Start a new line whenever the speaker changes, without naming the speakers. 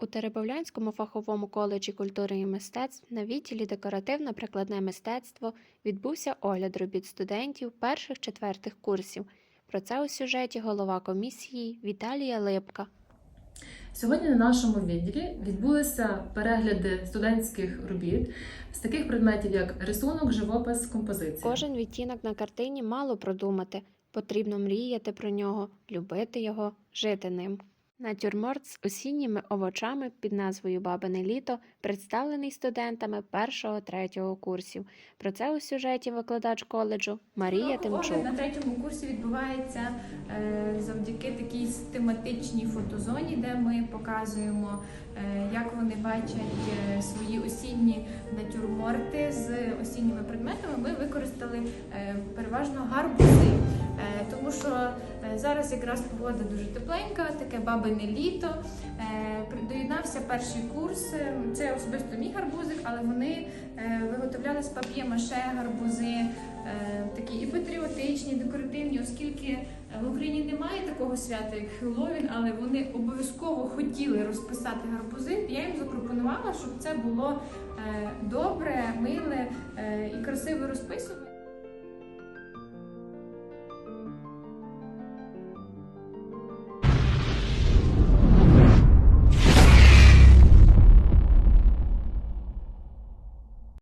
У Теребовлянському фаховому коледжі культури і мистецтв на відділі декоративно-прикладне мистецтво відбувся огляд робіт студентів перших-четвертих курсів. Про це у сюжеті голова комісії Віталія Липка.
Сьогодні на нашому відділі відбулися перегляди студентських робіт з таких предметів, як рисунок, живопис, композиція.
Кожен відтінок на картині мало продумати, потрібно мріяти про нього, любити його, жити ним. Натюрморт з осінніми овочами під назвою Бабине літо представлений студентами першого-третього курсів. Про це у сюжеті викладач коледжу Марія Тимчук.
на третьому курсі відбувається е, завдяки такій тематичній фотозоні, де ми показуємо, е, як вони бачать е, свої осінні натюрморти з осінніми предметами. Ми використали переважно гарбузи, тому що е, зараз якраз погода дуже тепленька, таке бабине літо. Е, Доєднався перший курс. е, Це особисто мій гарбузик, але вони е, виготовляли з пап'є-маше гарбузи, е, такі і патріотичні, декоративні, оскільки е, в Україні немає такого свята, як Хеллоуін, але вони обов'язково хотіли розписати гарбузи. Я їм запропонувала, щоб це було е, добре, миле е, і красиве розписування.